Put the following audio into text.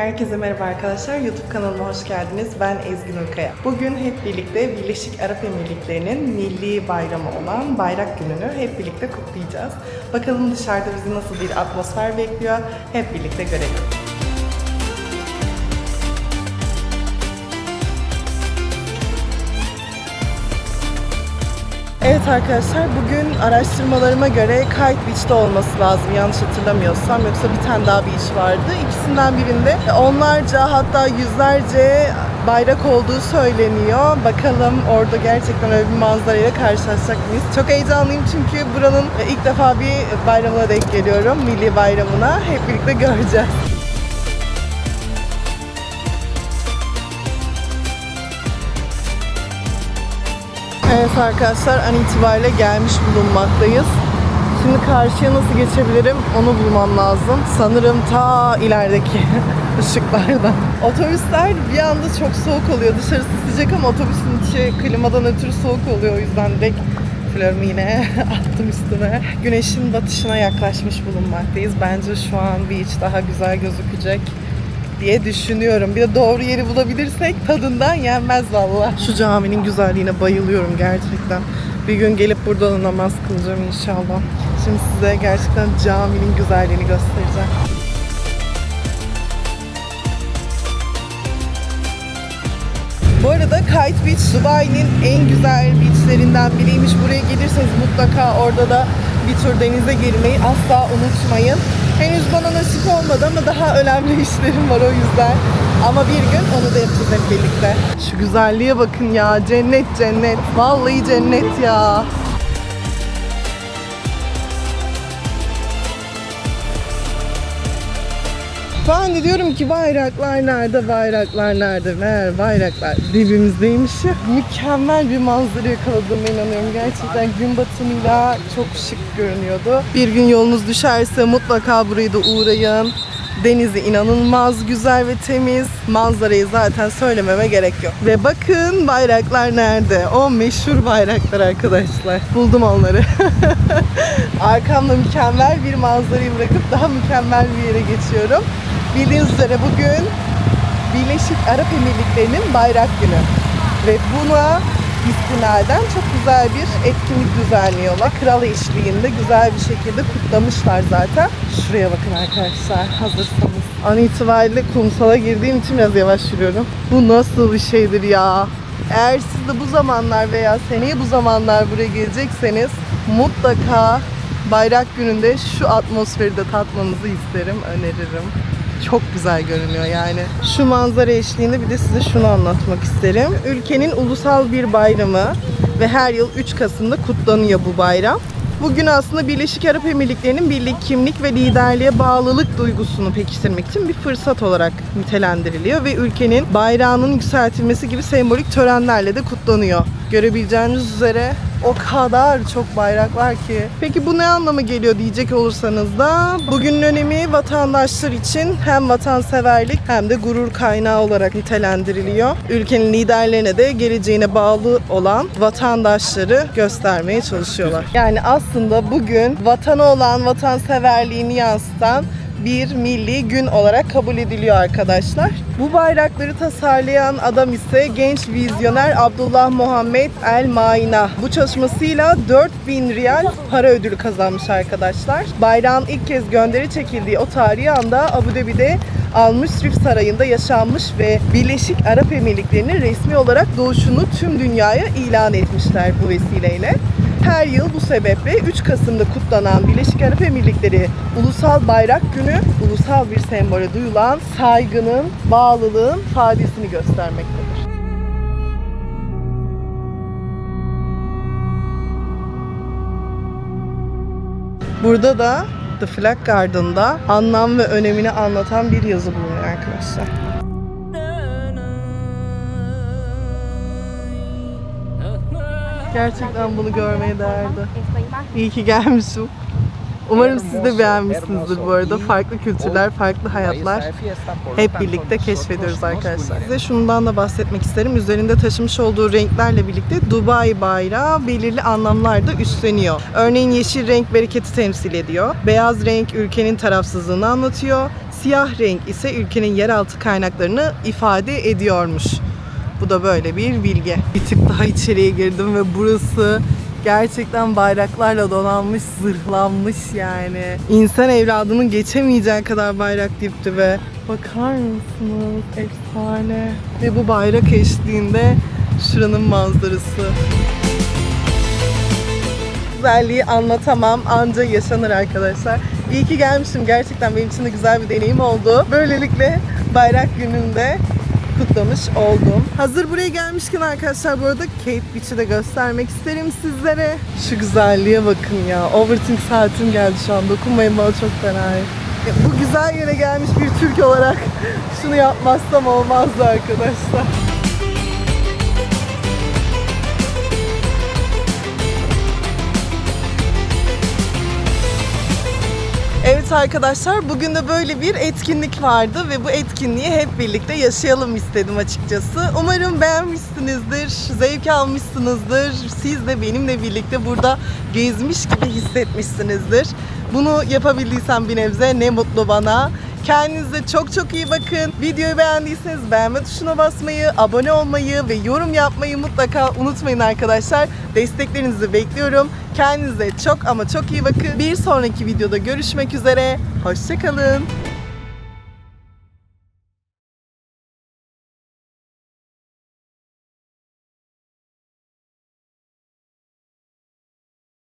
Herkese merhaba arkadaşlar. YouTube kanalıma hoş geldiniz. Ben Ezgi Nurkaya. Bugün hep birlikte Birleşik Arap Emirlikleri'nin milli bayramı olan Bayrak Günü'nü hep birlikte kutlayacağız. Bakalım dışarıda bizi nasıl bir atmosfer bekliyor. Hep birlikte görelim. Evet arkadaşlar bugün araştırmalarıma göre Kite Beach'te olması lazım yanlış hatırlamıyorsam yoksa bir tane daha beach vardı. İkisinden birinde onlarca hatta yüzlerce bayrak olduğu söyleniyor. Bakalım orada gerçekten öyle bir manzarayla karşılaşacak mıyız? Çok heyecanlıyım çünkü buranın ilk defa bir bayramına denk geliyorum. Milli bayramına. Hep birlikte göreceğiz. Evet arkadaşlar an itibariyle gelmiş bulunmaktayız. Şimdi karşıya nasıl geçebilirim onu bulmam lazım. Sanırım ta ilerideki ışıklardan. Otobüsler bir anda çok soğuk oluyor. Dışarısı sıcak ama otobüsün içi klimadan ötürü soğuk oluyor. O yüzden direkt flörümü yine attım üstüme. Güneşin batışına yaklaşmış bulunmaktayız. Bence şu an beach daha güzel gözükecek diye düşünüyorum. Bir de doğru yeri bulabilirsek tadından yenmez valla. Şu caminin güzelliğine bayılıyorum gerçekten. Bir gün gelip burada da namaz kılacağım inşallah. Şimdi size gerçekten caminin güzelliğini göstereceğim. Bu arada Kite Beach Dubai'nin en güzel beachlerinden biriymiş. Buraya gelirseniz mutlaka orada da bir tur denize girmeyi asla unutmayın. Henüz bana nasip olmadı ama daha önemli işlerim var o yüzden. Ama bir gün onu da yapacağız hep birlikte. Şu güzelliğe bakın ya. Cennet cennet. Vallahi cennet ya. Ben de diyorum ki bayraklar nerede, bayraklar nerede? Meğer bayraklar dibimizdeymiş. Mükemmel bir manzara yakaladığıma inanıyorum. Gerçekten gün batımıyla çok şık görünüyordu. Bir gün yolunuz düşerse mutlaka burayı da uğrayın. Denizi inanılmaz güzel ve temiz. Manzarayı zaten söylememe gerek yok. Ve bakın bayraklar nerede? O meşhur bayraklar arkadaşlar. Buldum onları. Arkamda mükemmel bir manzarayı bırakıp daha mükemmel bir yere geçiyorum. Bildiğiniz üzere bugün Birleşik Arap Emirlikleri'nin bayrak günü. Ve buna istinaden çok güzel bir etkinlik düzenliyorlar. Kral eşliğinde güzel bir şekilde kutlamışlar zaten. Şuraya bakın arkadaşlar hazırsanız. An itibariyle kumsala girdiğim için biraz yavaş yürüyorum. Bu nasıl bir şeydir ya? Eğer siz de bu zamanlar veya seneye bu zamanlar buraya gelecekseniz mutlaka bayrak gününde şu atmosferi de tatmanızı isterim, öneririm. Çok güzel görünüyor yani. Şu manzara eşliğinde bir de size şunu anlatmak isterim. Ülkenin ulusal bir bayramı ve her yıl 3 Kasım'da kutlanıyor bu bayram. Bugün aslında Birleşik Arap Emirlikleri'nin birlik, kimlik ve liderliğe bağlılık duygusunu pekiştirmek için bir fırsat olarak nitelendiriliyor ve ülkenin bayrağının yükseltilmesi gibi sembolik törenlerle de kutlanıyor. Görebileceğiniz üzere o kadar çok bayrak var ki. Peki bu ne anlama geliyor diyecek olursanız da bugünün önemi vatandaşlar için hem vatanseverlik hem de gurur kaynağı olarak nitelendiriliyor. Ülkenin liderlerine de geleceğine bağlı olan vatandaşları göstermeye çalışıyorlar. Yani aslında bugün vatana olan vatanseverliğini yansıtan bir milli gün olarak kabul ediliyor arkadaşlar. Bu bayrakları tasarlayan adam ise genç vizyoner Abdullah Muhammed El Maina. Bu çalışmasıyla 4000 riyal para ödülü kazanmış arkadaşlar. Bayrağın ilk kez gönderi çekildiği o tarihi anda Abu Dhabi'de Al Müsrif Sarayı'nda yaşanmış ve Birleşik Arap Emirlikleri'nin resmi olarak doğuşunu tüm dünyaya ilan etmişler bu vesileyle. Her yıl bu sebeple 3 Kasım'da kutlanan Birleşik Arap Emirlikleri Ulusal Bayrak Günü, ulusal bir sembole duyulan saygının, bağlılığın ifadesini göstermektedir. Burada da The Flag Garden'da anlam ve önemini anlatan bir yazı bulunuyor arkadaşlar. Gerçekten bunu görmeye değerdi. İyi ki gelmişim. Umarım siz de beğenmişsinizdir bu arada. Farklı kültürler, farklı hayatlar hep birlikte keşfediyoruz arkadaşlar. Size şundan da bahsetmek isterim. Üzerinde taşımış olduğu renklerle birlikte Dubai bayrağı belirli anlamlar da üstleniyor. Örneğin yeşil renk bereketi temsil ediyor. Beyaz renk ülkenin tarafsızlığını anlatıyor. Siyah renk ise ülkenin yeraltı kaynaklarını ifade ediyormuş. Bu da böyle bir bilgi. Bir tık daha içeriye girdim ve burası gerçekten bayraklarla donanmış, zırhlanmış yani. İnsan evladının geçemeyeceği kadar bayrak dip dibe. Bakar mısınız? Efsane. Ve bu bayrak eşliğinde şuranın manzarası. Güzelliği anlatamam anca yaşanır arkadaşlar. İyi ki gelmişim. Gerçekten benim için de güzel bir deneyim oldu. Böylelikle bayrak gününde kutlamış oldum. Hazır buraya gelmişken arkadaşlar bu arada Kate Beach'i de göstermek isterim sizlere. Şu güzelliğe bakın ya. Overthink saatim geldi şu an. Dokunmayın bana çok fena. Bu güzel yere gelmiş bir Türk olarak şunu yapmazsam olmazdı arkadaşlar. Arkadaşlar bugün de böyle bir etkinlik vardı ve bu etkinliği hep birlikte yaşayalım istedim açıkçası. Umarım beğenmişsinizdir, zevk almışsınızdır. Siz de benimle birlikte burada gezmiş gibi hissetmişsinizdir. Bunu yapabildiysem bir nebze ne mutlu bana. Kendinize çok çok iyi bakın. Videoyu beğendiyseniz beğenme tuşuna basmayı, abone olmayı ve yorum yapmayı mutlaka unutmayın arkadaşlar. Desteklerinizi bekliyorum. Kendinize çok ama çok iyi bakın. Bir sonraki videoda görüşmek üzere. Hoşçakalın.